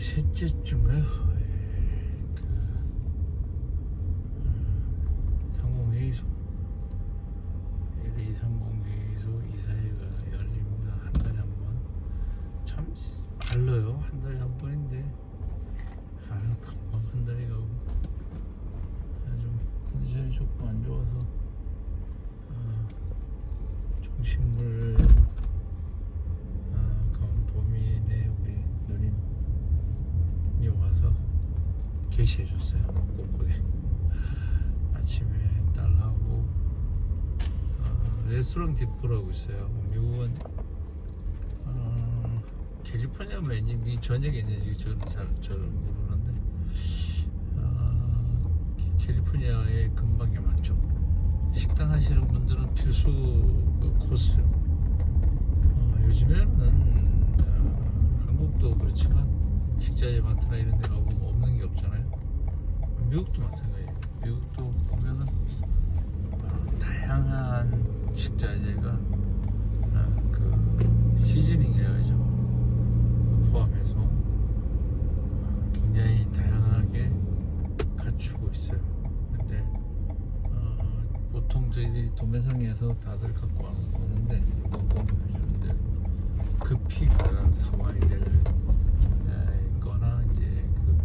셋째 주인가요? 레스토랑 디포라고 있어요 미국은 어, 캘리포니아만 있지 미 전역에 있는지 저는 잘 저를 모르는데 아, 캘리포니아에 근방에 많죠 식당 하시는 분들은 필수 그 코스죠 어, 요즘에는 어, 한국도 그렇지만 식자재 마트나 이런 데 가보면 없는 게 없잖아요. 미국도 마찬가지예요. 미국도 보면은 어, 다양한 식자재가 어, 그 시즈닝이라고 하죠. 포함해서 어, 굉장히 다양하게 갖추고 있어요. 근데 어, 보통 저희들이 도매상에서 다들 갖고 와- 오는데 해주는데 급히 그런 상황이 될 에, 거나 이제 그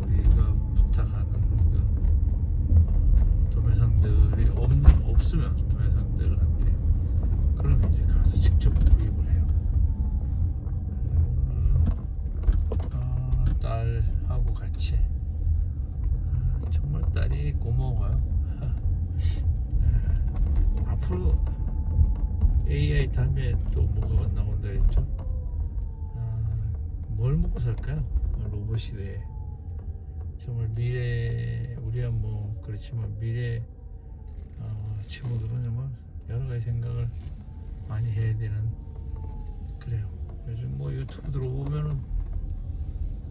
우리가 부탁하는 그 어, 도매상들이 없, 없으면 도매상들한테 그러면 이제 가서 직접 구입을 해요. 오늘은 아, 딸하고 같이 아, 정말 딸이 고마워요. 앞으로 AI 다음에 또 뭐가 나온다 그랬죠? 아, 뭘 먹고 살까요? 로봇 시대에 정말 미래 우리야 뭐 그렇지만 미래 어, 친구들은 정말 여러 가지 생각을 많이 해야 되는 그래요. 요즘 뭐 유튜브 들어보면은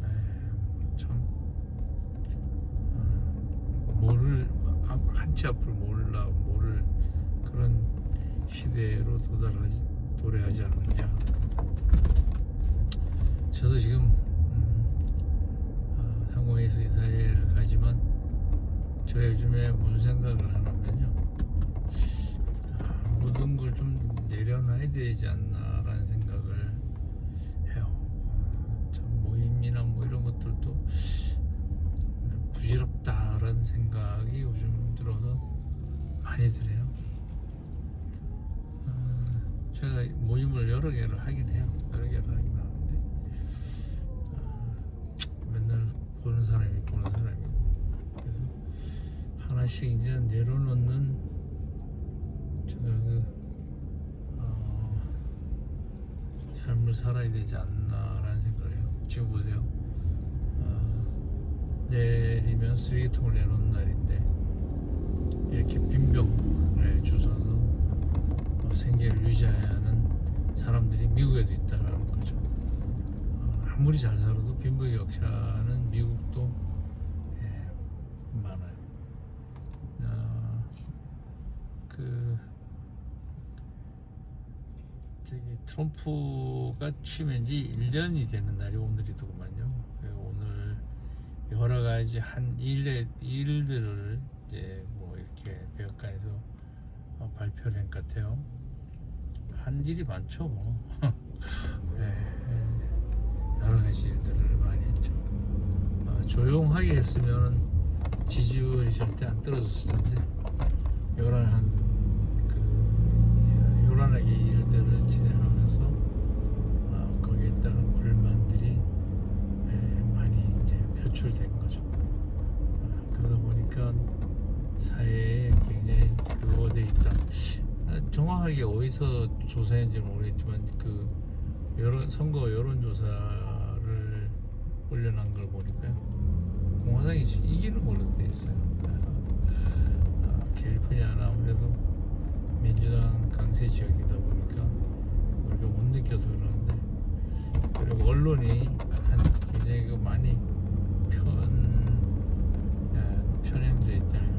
에이, 참 어, 뭐를 한치 앞을 몰라 모를 그런 시대로 도달하지 도래하지 않느냐. 저도 지금 음, 어, 상공회의소 이사회를 가지만 제가 요즘에 무슨 생각을 하냐면요. 아, 모든 걸 좀 내려놔야 되지 않나라는 생각을 해요. 어, 참 모임이나 뭐 이런 것들도 부질없다라는 생각이 요즘 들어서 많이 드네요. 어, 제가 모임을 여러 개를 하긴 해요. 여러 개를 하긴 하는데 어, 맨날 보는 사람이 보는 사람이고 그래서 하나씩 이제 내려놓는 제가 그 어, 삶을 살아야 되지 않나라는 생각을 해요. 지금 보세요. 어, 내리면 쓰레기통을 내놓는 날인데 이렇게 빈병에 주워서 어, 생계를 유지해야 하는 사람들이 미국에도 있다라는 거죠. 어, 아무리 잘 살아도 빈부의 격차는 미국도 예, 많아요. 어, 그 저기 트럼프가 취임한 지 1년이 되는 날이 오늘이더구만요. 그리고 오늘 여러 가지 한 일의 일들을 이제 뭐 이렇게 백악관에서 어, 발표를 한 것 같아요. 한 일이 많죠, 뭐. 예, 예, 여러 가지 일들을 많이 했죠. 어, 조용하게 했으면 지지율이 절대 안 떨어졌을 텐데 요란한 그 요란하게 일들을 진행하면서 어, 거기에 따른 불만들이 예, 많이 이제 표출된 거죠. 아, 그러다 보니까 사회에 굉장히 그거돼 있다. 아, 정확하게 어디서 조사했는지는 모르겠지만 그 여론 선거 여론 조사를 올려놓은 걸 보니까요 공화당이 이기는 걸로 돼 있어요. 아, 캘리포니아는 아무래도 민주당 강세 지역이다 보니까 우리가 못 느껴서 그러는데 그리고 언론이 한 굉장히 그 많이 편 야, 편향돼 있다는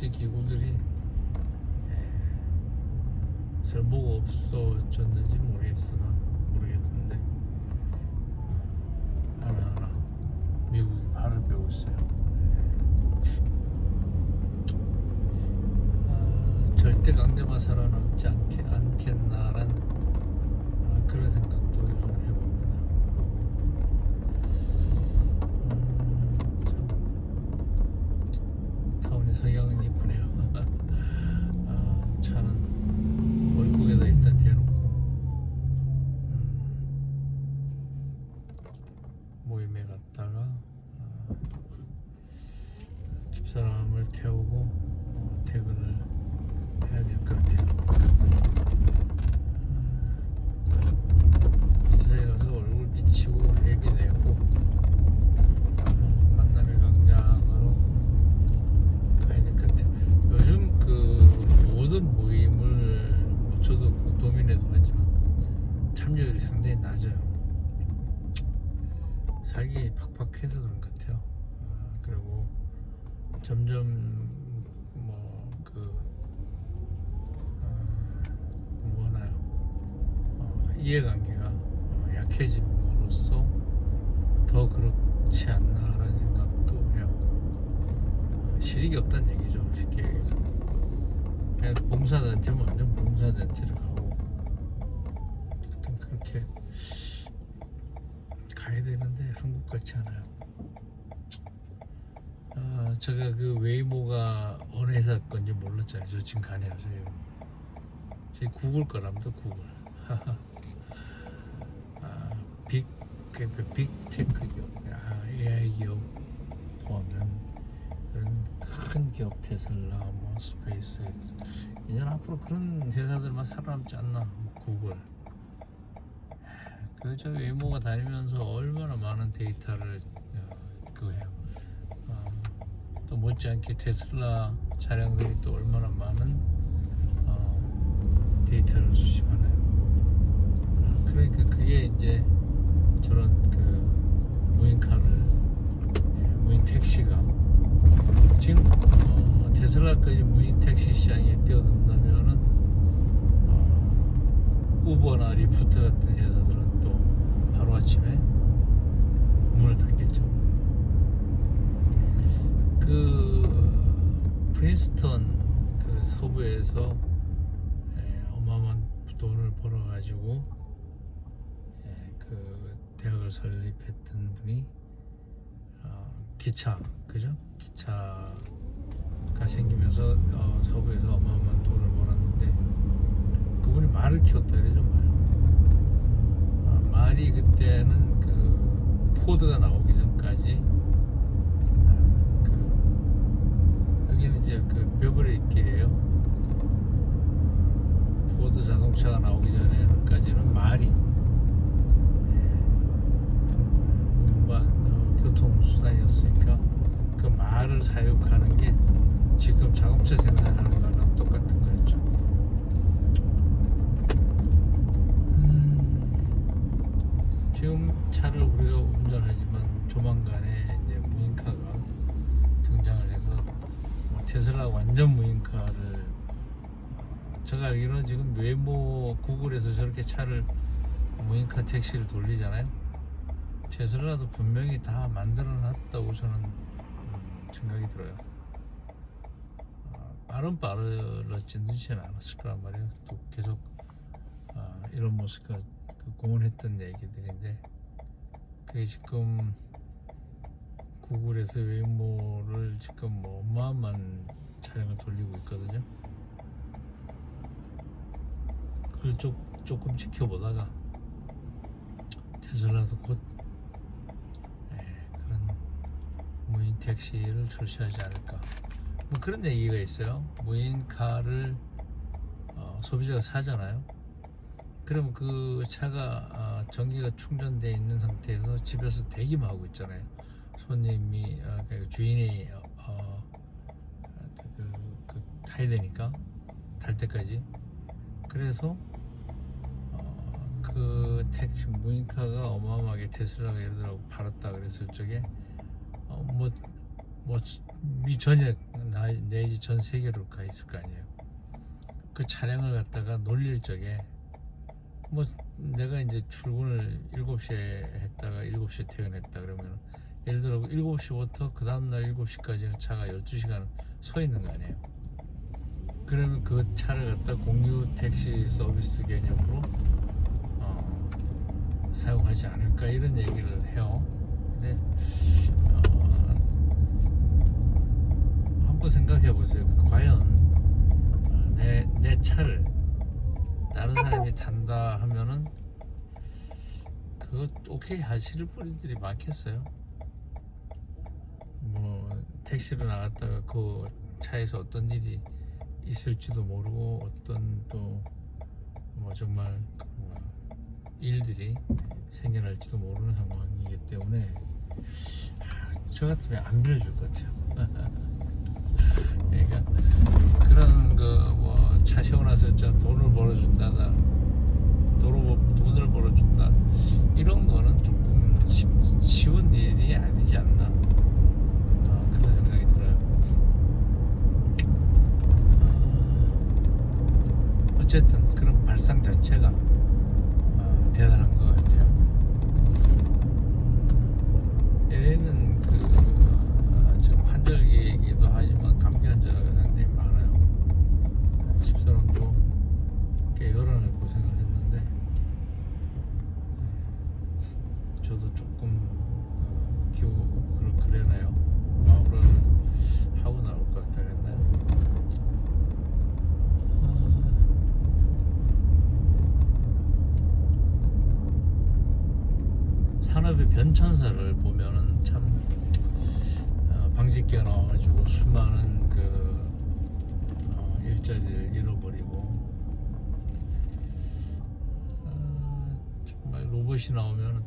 만들어놨던 국제 기구들이 예, 쓸모가 없어졌는지는 모르겠으나 모르겠는데 어, 하나하나 미국이 발을 빼고 있어요. 아, 절대 강대만 살아남지 않게, 않겠나란 아, 그런 생각도 요즘 해봅니다. 음, 참 타운의 성향은 이쁘네요. 아, 차는 월국에다 일단 대놓고 음, 모임에 갔다가 아, 집사람을 태우고 어, 퇴근을 해야 될 것 같아요. 기사에 가서 얼굴 비치고 회비 내고 어, 만남의 광장으로 가야 될 것 같아요. 요즘 그 모든 모임을 뭐 저도 그 도민회도 하지만 참여율이 상당히 낮아요. 살기 팍팍해서 그런 것 같아요. 아, 그리고 점점 뭐그 어, 뭐나요? 어, 이해관계가 어, 약해짐으로써 더 그렇지 않나라는 생각도 해요. 어, 실익이 없다는 얘기죠. 쉽게 얘기해서. 그냥 봉사단체면 완전 봉사단체를 가고 하여튼 그렇게 가야 되는데 한국 같지 않아요. 아, 제가 그 웨이모가 어느 회사 건지 몰랐잖아요. 저 지금 가네요. 저희 구글 거랍니다. 구글. 아, 빅, 그, 그 빅테크 기업, 아, AI 기업 포함한 그런 큰 기업 테슬라, 뭐 스페이스X. 이제 앞으로 그런 회사들만 살아남지 않나? 뭐 구글. 그저 웨이모가 다니면서 얼마나 많은 데이터를 어, 그거 해요. 어, 또 못지않게 테슬라 차량들이 또 얼마나 많은 어, 데이터를 수집하나요? 아, 그러니까 그게 이제 저런 그 무인카를 예, 무인 택시가 지금 어, 테슬라까지 무인 택시 시장에 뛰어든다면은 어, 우버나 리프트 같은 회사들은 또 하루 아침에 문을 닫겠죠. 그 프린스턴 그 서부에서 에, 어마어마한 돈을 벌어가지고 에, 그 대학을 설립했던 분이 어, 기차 그죠? 기차가 생기면서 어, 서부에서 어마어마한 돈을 벌었는데 그분이 말을 키웠다 그러죠 말. 아, 말이 그때는 그 포드가 나오기 전까지 아, 그 여기는 이제 그 베버리 길이에요. 포드 자동차가 나오기 전에는까지는 말이 예, 운반 어, 교통 수단이었으니까 그 말을 사육하는 게 지금 자동차 생산하는 거랑 똑같은 거였죠. 음, 지금 차를 우리가 운전하지만 조만간에 이제 무인카가 등장을 해서 뭐 테슬라 완전 무인카를 어, 제가 알기로는 지금 웨모 구글에서 저렇게 차를 무인카 택시를 돌리잖아요. 테슬라도 분명히 다 만들어 놨다고 저는 음, 생각이 들어요. 어, 빠른 빠르지는 않았을 거란 말이에요. 또 계속 아, 이런 모습과 그 공헌했던 얘기들인데 그게 지금 구글에서 웨이모를 지금 뭐 어마어마한 촬영을 돌리고 있거든요. 그걸 조, 조금 지켜보다가 테슬라도 곧 예, 그런 무인 택시를 출시하지 않을까. 뭐 그런 얘기가 있어요. 무인카를 어, 소비자가 사잖아요. 그러면 그 차가 아, 전기가 충전돼 있는 상태에서 집에서 대기만 하고 있잖아요. 손님이 아, 그 주인이 어, 어, 그, 그 타야 되니까 탈 때까지. 그래서 어, 그 택시 무인카가 어마어마하게 테슬라가 예를 들어 팔았다 그랬을 적에 어, 뭐 뭐 미 전역 내지 전 세계로 가 있을 거 아니에요. 그 차량을 갖다가 놀릴 적에 뭐 내가 이제 출근을 7시에 했다가 7시에 퇴근했다 그러면 예를 들어 7시부터 그 다음날 7시까지는 차가 12시간 서 있는 거 아니에요. 그러면 그 차를 갖다 공유 택시 서비스 개념으로 어, 사용하지 않을까 이런 얘기를 해요. 근데 어, 한번 생각해 보세요. 그 과연 어, 내, 내 차를 다른 사람이 탄다 하면은 그거 오케이 하실 분들이 많겠어요. 뭐 택시로 나갔다가 그 차에서 어떤 일이 있을지도 모르고 어떤 또 뭐 정말 그뭐 일들이 생겨날지도 모르는 상황이기 때문에 아, 저 같으면 안 빌려줄 것 같아요. 그러니까 그런 그뭐차 세워놔서 저 돈을 벌어준다나 돈을 벌어준다 이런 거는 조금 쉬, 쉬운 일이 아니지 않나 아, 그런 생각이 들어요. 아, 어쨌든 그런 발상 자체가 아, 대단한 것 같아요. LA는 그 아, 지금 환절기이기도 하지만 감기 환자가 상당히 많아요. 집사람도 꽤 여러 날 고생을 했는데 음, 저도 조금 어, 기우 그걸 그래나요? 마음을 하고 나올 것 같다 그랬나요? 아, 산업의 변천사를 보면은 참 어, 방직기가 나와가지고 수많은 그 어, 일자리를 잃어버리고 어, 정말 로봇이 나오면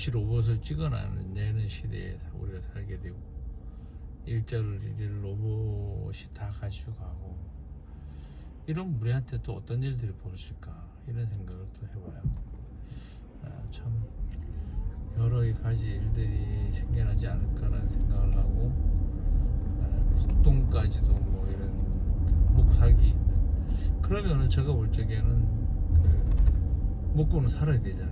또 로봇이 로봇을 찍어내는 시대에 우리가 살게 되고 일자리를 로봇이 다 가지고 가고 이런 우리한테 또 어떤 일들이 벌어질까 이런 생각을 또 해봐요. 아, 참 여러 가지 일들이 생겨나지 않을까라는 생각을 하고 아, 폭동까지도 뭐 이런 그 목살기 그러면은 제가 볼 적에는 그 먹고는 살아야 되잖아요?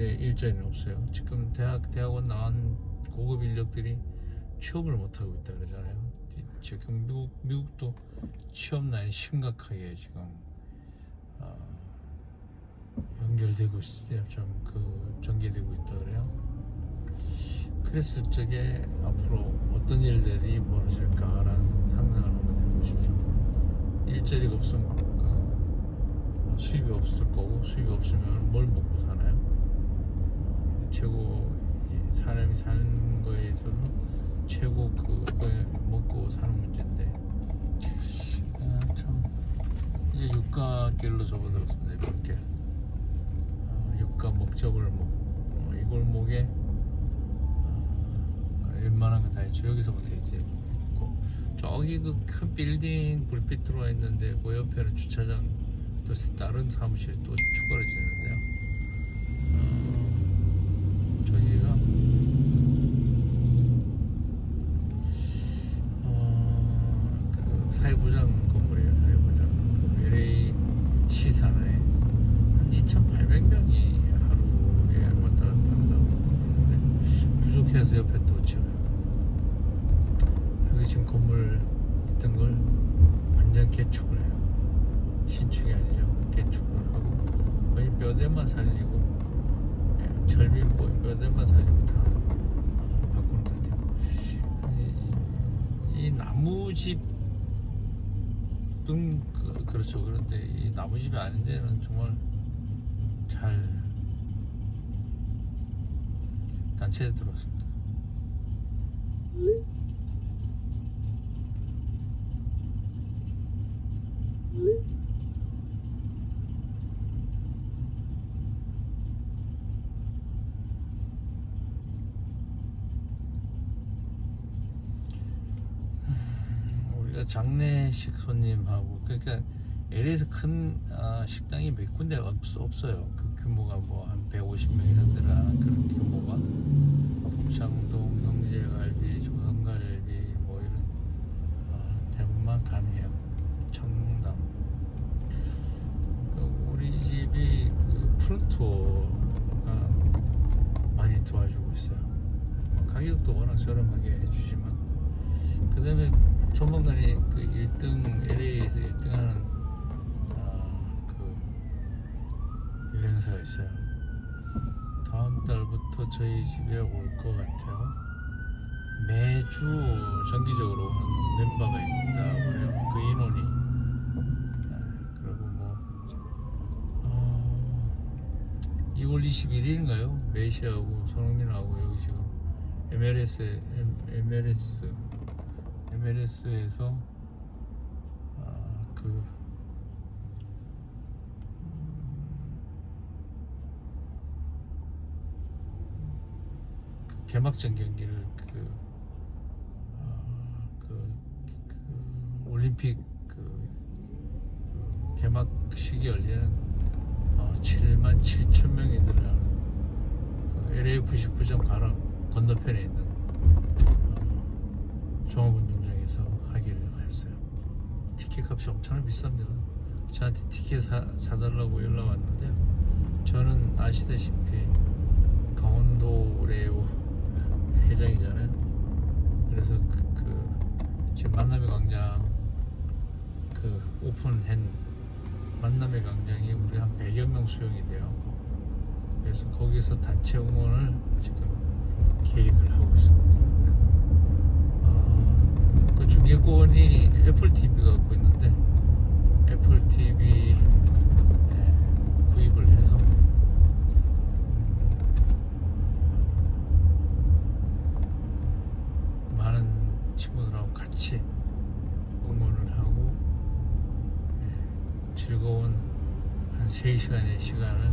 근데 일자리는 없어요. 지금 대학 대학원 나온 고급 인력들이 취업을 못 하고 있다 그러잖아요. 지금 미국 미국도 취업난이 심각하게 지금 아, 연결되고 있어요. 좀그 전개되고 있다 그래요. 그랬을 적에 앞으로 어떤 일들이 벌어질까라는 상상을 한번 해보십시오. 일자리가 없으면 어, 수입이 없을 거고 수입이 없으면 뭘 먹고? 어, 최고 이 사람이 사는 거에 있어서 최고 그거에 먹고 사는 문제인데 아, 참 이제 육가길로 접어들었습니다. 육가길. 아, 육가 목적을 목, 어, 이 골목에 아, 웬만한 거 다 있죠. 여기서부터 이제 있고 저기 그 큰 빌딩 불빛 들어와 있는데 그 옆에는 주차장 또 다른 사무실이 또 추가로 지는데요. 어, 저기가 어, 그 사회부장 건물이에요. 사회부장 그 LA 시사나에 한 2,800명이 하루에 왔다 갔다 한다고 그러는데 부족해서 옆에 또 지어요. 여기 지금 건물 있던 걸 완전 개축을 해요. 신축이 아니죠. 개축을 하고 거의 뼈대만 살리고 예, 절빈보 뼈대만 살리고 다 어, 바꾸는 것 같아요. 이, 이 나무집 등 그, 그렇죠. 그런데 이 나무집이 아닌 데는 정말 잘 단체에 들어왔습니다. 장례식 손님하고 그러니까 LA에서 큰 아, 식당이 몇 군데가 없, 없어요. 그 규모가 뭐 한 150명 이상 들어가는 그런 규모가 북창동 형제갈비, 조선갈비 뭐 이런 아, 대부분만 가능해요. 청담. 그 우리 집이 그 프루토가 많이 도와주고 있어요. 가격도 워낙 저렴하게 해주지만 그 다음에 조만간에 그 1등 LA에서 1등하는 아, 그 여행사가 있어요. 다음 달부터 저희 집에 올 것 같아요. 매주 정기적으로 오는 멤버가 있다고 그래요. 그 인원이. 아, 그리고 뭐 어, 2월 21일인가요? 메시하고 손흥민하고 여기 지금 MLS MLS MLS에서 아, 그그 개막전 경기를 그, 아, 그, 그 올림픽 그, 그 개막식이 열리는 어, 7만 7천 명이 들어가는 그 LAFC 구장 바로 건너편에 있는 어, 종합운동장에서 하기로 했어요. 티켓 값이 엄청나 비쌉니다. 저한테 티켓 사, 사달라고 연락 왔는데 저는 아시다시피 강원도 레오 회장이잖아요. 그래서 그, 그 지금 만남의 광장 그 오픈한 만남의 광장이 우리 한 100여 명 수용이 돼요. 그래서 거기서 단체 응원을 지금 계획을 하고 있습니다. 어, 그 중계권이 애플 TV가 갖고 있는데 애플 TV 에 구입을 해서 음, 많은 친구들하고 같이 응원을 하고 예, 즐거운 한 3시간의 시간을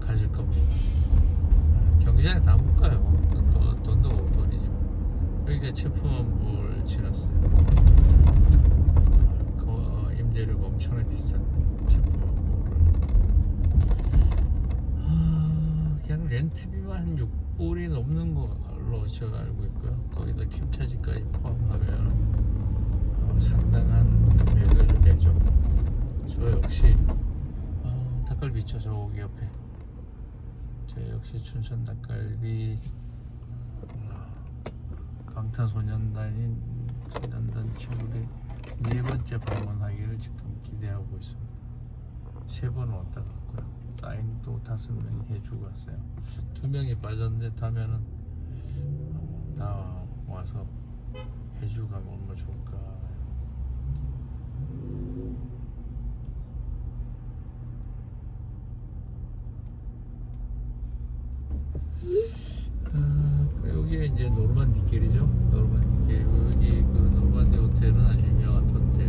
가질 겁니다. 아, 경기장에 다 못 가요. 돈, 돈도 돈이지만. 여기가 체프만볼 지났어요. 임대료가 엄청나게 비싼. 아, 그냥 렌트비만 한 6불이 넘는 걸로 제가 알고 있고요. 거기다 캠차지까지 포함하면 어, 상당한 금액을 내죠. 저 역시 어, 닭갈비 있죠. 저기 옆에. 저 역시 춘천 닭갈비 아, 방탄소년단인 소년단 친구들이 네 번째 방문하기를 지금 기대하고 있습니다. 세번 왔다 갔고요. 사인도 다섯 명이 해주고 왔어요. 두 명이 빠졌는데 다면은 어, 다 와서 해주고 가면 얼마나 좋을까. 아, 그 여기에 이제 노르만디 길이죠. 노르만디 길 여기 그 노르만디 호텔은 아주 유명한 호텔.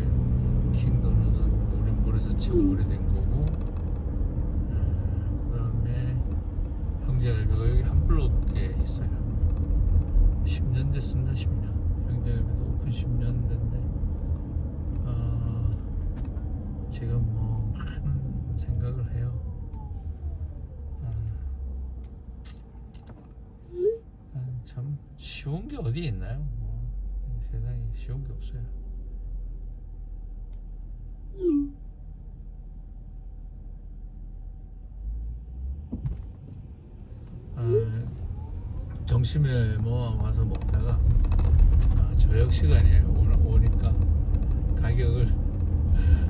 킹도넛은 우리 몰에서 최고 오래된 거고. 아, 그다음에 형제갈비가 여기 한 블록에 있어요. 10년 됐습니다. 10년. 형제갈비도 오픈 10년 됐는데 아, 지금 뭐 많은 생각을 해요. 아, 아, 참 쉬운 게 어디 있나요? 세상에 쉬운 게 없어요. 아, 점심에 뭐 와서 먹다가 아, 저녁 시간에 오, 오니까 가격을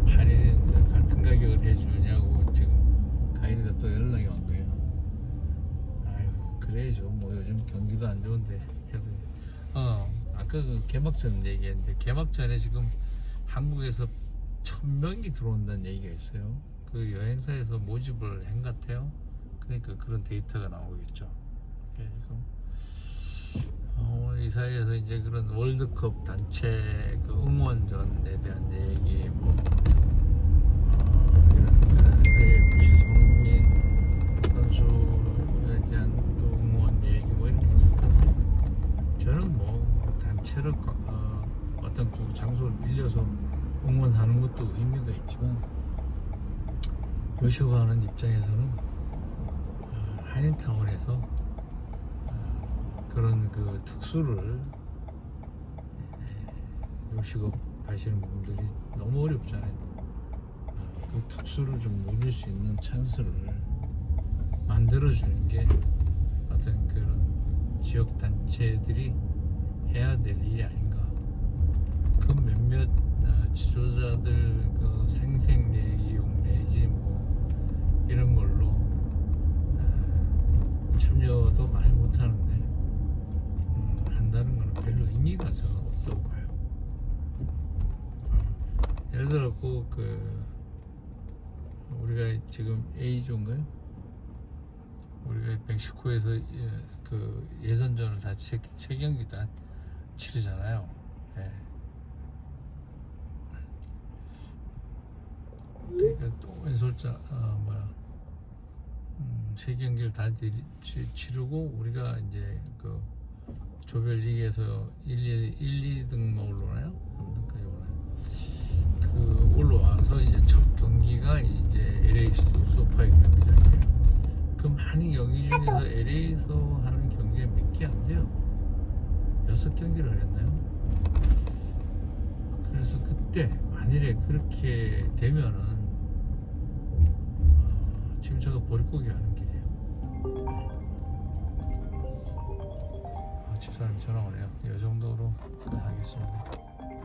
할인 같은 가격을 해주냐고 지금 가이드가 또 연락이 온 거예요. 아유 그래야죠. 뭐 요즘 경기도 안 좋은데 해도 어 아까 그 개막전 얘기했는데 개막전에 지금 한국에서 천 명이 들어온다는 얘기가 있어요. 그 여행사에서 모집을 한 것 같아요. 그러니까 그런 데이터가 나오겠죠. 그래서 어, 오늘 이 사이에서 이제 그런 월드컵 단체 그 응원전에 대한 얘기 뭐 어, 응원 얘기 뭐 저는 뭐 가- 어, 어떤 그 장소를 빌려 그것도 의미가 있지만 요식업하는 입장에서는 아, 한인타운에서 아, 그런 그 특수를 예, 요식업 하시는 분들이 너무 어렵잖아요. 아, 그 특수를 좀 누릴 수 있는 찬스를 만들어주는 게 어떤 그런 지역 단체들이 해야 될 일이 아닌가. 그 몇몇 아, 지도자들 그 생생내기용 내지 뭐 이런 걸로 아, 참여도 많이 못하는데 음, 한다는 거는 별로 의미가 저는 없다고 봐요. 어, 예를 들어 그 우리가 지금 A조인가요? 우리가 멕시코에서 예, 그 예선전을 다 세, 세 경기 다 치르잖아요. 예. 그러니까 또 왼솔자 어, 뭐야 음, 세 경기를 다 치르고 우리가 이제 그 조별리그에서 1, 1, 2등만 올라오나요? 3등까지 올라요. 그 올라와서 이제 첫 경기가 이제 LA 소파의 경기장이에요. 그 많은 경기 중에서 LA에서 하는 경기가 몇 개 안 돼요. 여섯 경기를 했나요? 그래서 그때 만일에 그렇게 되면은 어, 지금 제가 보릿고기 하는 길이에요. 아, 집사람이 전화 오네요. 이 정도로 끝 하겠습니다.